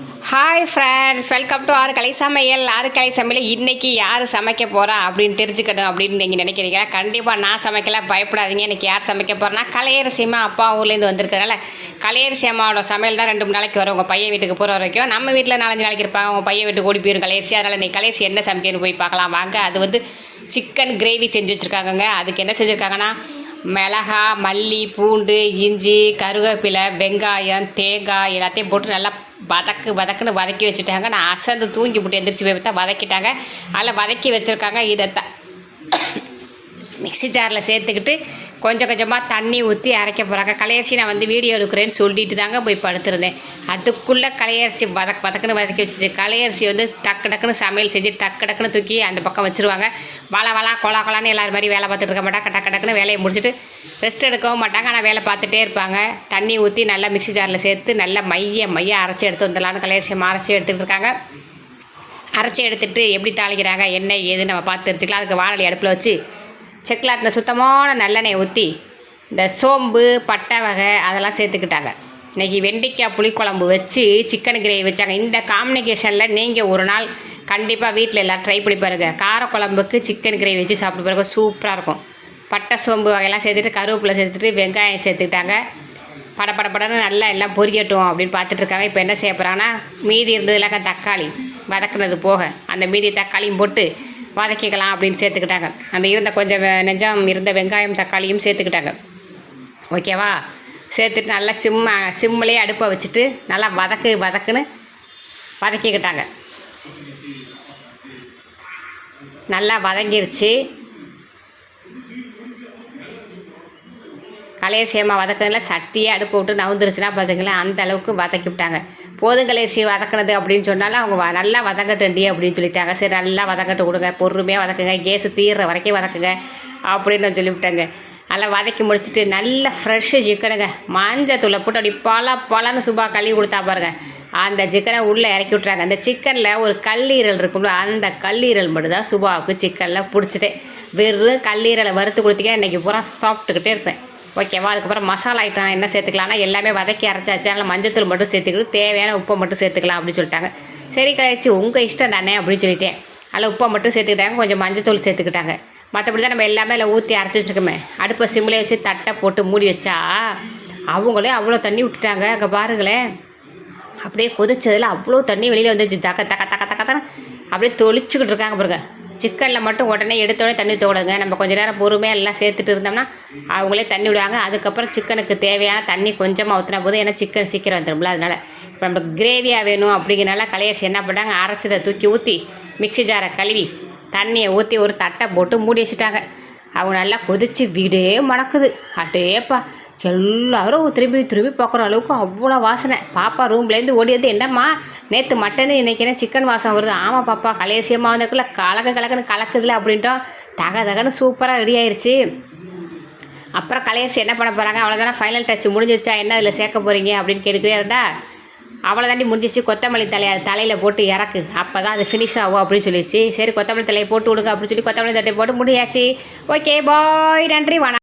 Hi friends welcome to ஆறு கலை சமையல் ஆறு கலை சமையல். இன்றைக்கி யார் சமைக்க போகிறா அப்படின்னு தெரிஞ்சுக்கணும் அப்படின்னு நீங்கள் நினைக்கிறீங்க. கண்டிப்பாக நான் சமைக்கல பயப்படாதீங்க. இன்றைக்கி யார் சமைக்க போகிறேன்னா கலையரசியம்மா அப்பா ஊர்லேருந்து வந்திருக்கிறனால கலையரசியம்மாவோட சமையல் தான் ரெண்டு மூணு நாளைக்கு வரும். உங்கள் பையன் வீட்டுக்கு போகிற வரைக்கும். நம்ம வீட்டில் நாலஞ்சு நாளைக்கு இருப்பாங்க. உங்கள் பையன் வீட்டுக்கு ஓடி போயிடும் கலையரிசி அதனால் நீ கலையரிசி என்ன சமைக்கணும்னு போய் பார்க்கலாம். வாங்க அது வந்து சிக்கன் கிரேவி செஞ்சு வச்சுருக்காங்கங்க. அதுக்கு என்ன செஞ்சுருக்காங்கன்னா மிளகா மல்லி பூண்டு இஞ்சி கருவேப்பிலை வெங்காயம் தேங்காய் எல்லாத்தையும் போட்டு நல்லா வதக்கு வதக்குன்னு வதக்கி வச்சுட்டாங்க. நான் அசந்து தூங்கி போட்டு எந்திரிச்சு போய் பார்த்தா வதக்கிட்டாங்க. அதில் வதக்கி வச்சுருக்காங்க இதை த மிக்ஸி ஜாரில் சேர்த்துக்கிட்டு கொஞ்சம் கொஞ்சமாக தண்ணி ஊற்றி அரைக்க போகிறாங்க கலையரிசி நான் வந்து வீடியோ எடுக்கிறேன்னு சொல்லிட்டு தாங்க போய் படுத்திருந்தேன். அதுக்குள்ளே கலையரிசி வதக் வதக்குன்னு வதக்கி வச்சுச்சு. கலையரிசி வந்து டக்கு டக்குன்னு சமையல் செஞ்சு டக்கு டக்குன்னு தூக்கி அந்த பக்கம் வச்சுருவாங்க. வள வளா கொலா கொலான்னு எல்லாரும் மாதிரி வேலை பார்த்துட்டு இருக்க மாட்டாங்க. டக்கு டக்குன்னு வேலையை முடிச்சுட்டு ரெஸ்ட் எடுக்கவும் மாட்டாங்க. ஆனால் வேலை பார்த்துட்டே இருப்பாங்க. தண்ணி ஊற்றி நல்லா மிக்ஸி ஜாரில் சேர்த்து நல்லா மைய மைய அரைச்சி எடுத்து வந்துடலான்னு கலையரிசியை அரைச்சி எடுத்துகிட்டு இருக்காங்க. அரைச்சி எடுத்துகிட்டு எப்படி தாளிக்கிறாங்க என்ன ஏது நம்ம பார்த்து தெரிஞ்சுக்கலாம். அதுக்கு வானொலி அடுப்பில் வச்சு செக்லாட்டில் சுத்தமான நல்லெண்ணெய் ஊற்றி இந்த சோம்பு பட்டை வகை அதெல்லாம் சேர்த்துக்கிட்டாங்க. இன்றைக்கி வெண்டைக்காய் புளிக்குழம்பு வச்சு சிக்கன் கிரேவி வச்சாங்க. இந்த காம்பினேஷனில் நீங்கள் ஒரு நாள் கண்டிப்பாக வீட்டில் எல்லாம் ட்ரை பண்ணி பாருங்கள் காரக்குழம்புக்கு சிக்கன் கிரேவி வச்சு சாப்பிட்டு பாருங்க. சூப்பராக இருக்கும். பட்டை சோம்பு வகையெல்லாம் சேர்த்துட்டு கருவேப்பிலை சேர்த்துட்டு வெங்காயம் சேர்த்துக்கிட்டாங்க. பட பட நல்லா எல்லாம் பொரியட்டும் அப்படின்னு பார்த்துட்ருக்காங்க இப்போ என்ன செய்ய போகிறாங்கன்னா மீதி இருந்ததுலாக்க தக்காளி வதக்குனது போக அந்த மீதி தக்காளியும் போட்டு வதக்கிக்கலாம் அப்படின்னு சேர்த்துக்கிட்டாங்க. அந்த இருந்த கொஞ்சம் நெஞ்சம் இருந்த வெங்காயம் தக்காளியும் சேர்த்துக்கிட்டாங்க. ஓகேவா? சேர்த்துட்டு நல்லா சிம்ம சிம்மிலே அடுப்பை வச்சுட்டு நல்லா வதக்கு வதக்குன்னு வதக்கிக்கிட்டாங்க. நல்லா வதங்கிருச்சு. கலையரிசியம்மா வதக்கிறதுல சட்டியே அடுப்பு விட்டு நவுந்துருச்சுன்னா பார்த்துங்களேன் அந்த அளவுக்கு வதக்கி விட்டாங்க. போதும் கலையர் சீ வதக்கினது அப்படின்னு சொன்னாலும் அவங்க வ- நல்லா வதங்கட்டண்டி அப்படின்னு சொல்லிட்டாங்க. சரி நல்லா வதங்கட்டு கொடுங்க பொறுமையாக வதக்குங்க கேஸு தீர்ற வரைக்கும் வதக்குங்க அப்படின்னு சொல்லிவிட்டாங்க நல்லா வதக்கி முடிச்சுட்டு நல்ல ஃப்ரெஷ்ஷு சிக்கனுங்க மஞ்சள் தூளை போட்டு அப்படி பல பழன்னு சுபா கழுவி கொடுத்தா பாருங்க. அந்த சிக்கனை உள்ளே இறக்கி விட்றாங்க அந்த சிக்கனில் ஒரு கல்லீரல் இருக்கும்ல அந்த கல்லீரல் மட்டும்தான் சுபாவுக்கு சிக்கனில் பிடிச்சதே. வெறும் கல்லீரலை வறுத்து கொடுத்தீங்கன்னா இன்றைக்கி பூரா சாப்பிட்டுக்கிட்டே இருப்பேன். ஓகேவா? அதுக்கப்புறம் மசாலா ஐட்டம் என்ன சேர்த்துக்கலாம்னா எல்லாமே வதக்கி அரைச்சாச்சு அதனால் மஞ்சத்தூள் மட்டும் சேர்த்துக்கிட்டு தேவையான உப்பை மட்டும் சேர்த்துக்கலாம் அப்படின்னு சொல்லிட்டாங்க. சரி கழிச்சு உங்கள் இஷ்டம் தானே அப்படின்னு சொல்லிட்டேன். அதில் உப்பை மட்டும் சேர்த்துக்கிட்டாங்க கொஞ்சம் மஞ்சத்தூள் சேர்த்துக்கிட்டாங்க. மற்றபடி தான் நம்ம எல்லாமே அதில் ஊற்றி அரைச்சி வச்சுருக்கோமே. அடுப்பை சிம்மில் வச்சு தட்டை போட்டு மூடி வச்சா அவங்களே அவ்வளோ தண்ணி விட்டுட்டாங்க. அங்கே பாருங்களேன். அப்படியே கொதிச்சதில் அவ்வளோ தண்ணி வெளியில் வந்துச்சு தக்க தக்க தக்க தக்க தக்க அப்படியே தொளிச்சுக்கிட்டு இருக்காங்க பாருங்கள் சிக்கனில் மட்டும் உடனே எடுத்த உடனே தண்ணி தோடுங்க. நம்ம கொஞ்சம் நேரம் பொறுமையாக எல்லாம் சேர்த்துட்டு இருந்தோம்னா அவங்களே தண்ணி விடுவாங்க. அதுக்கப்புறம் சிக்கனுக்கு தேவையான தண்ணி கொஞ்சமாக ஊற்றினா போதும். ஏன்னா சிக்கன் சீக்கிரம் வந்துடும்ல அதனால். இப்போ நமக்கு கிரேவியாக வேணும் அப்படிங்கிறனால கலையரிசி என்ன பண்ணாங்க அரைச்சதை தூக்கி ஊற்றி மிக்ஸி ஜாரை கழுவி தண்ணியை ஊற்றி ஒரு தட்டை போட்டு மூடி வச்சுட்டாங்க. அவங்க நல்லா கொதித்து வீடே மணக்குது. அட்டேப்பா எல்லாரும் திரும்பி திரும்பி பார்க்குற அளவுக்கு அவ்வளோ வாசனை. பாப்பா ரூம்லேருந்து ஓடி வந்து என்னம்மா? நேற்று மட்டனு இன்னைக்கு என்ன சிக்கன் வாசம் வருது? ஆமாம் பாப்பா கலேசியமாக வந்திருக்குல்ல கலக்க கலக்குன்னு கலக்குதுல அப்படின்ட்டோம் தக தகன்னு சூப்பராக ரெடி ஆயிடுச்சு அப்புறம் கலையரசி என்ன பண்ண போகிறாங்க அவ்வளோதானே ஃபைனல் டச் முடிஞ்சிருச்சா? என்ன அதில் சேர்க்க போகிறீங்க அப்படின்னு கேட்டுக்கிட்டே இருந்தா அவ்வளோ தாண்டி முடிஞ்சிச்சு. கொத்தமல்லி தலையை தலையில் போட்டு இறக்கு. அப்போ தான் அது ஃபினிஷ் ஆகும் அப்படின்னு சொல்லிடுச்சு சரி கொத்தமல்லி தலையை போட்டு விடுங்க அப்படின்னு சொல்லி கொத்தமல்லி தட்டை போட்டு முடியாச்சு. ஓகே பாய் நன்றி வணக்கம்.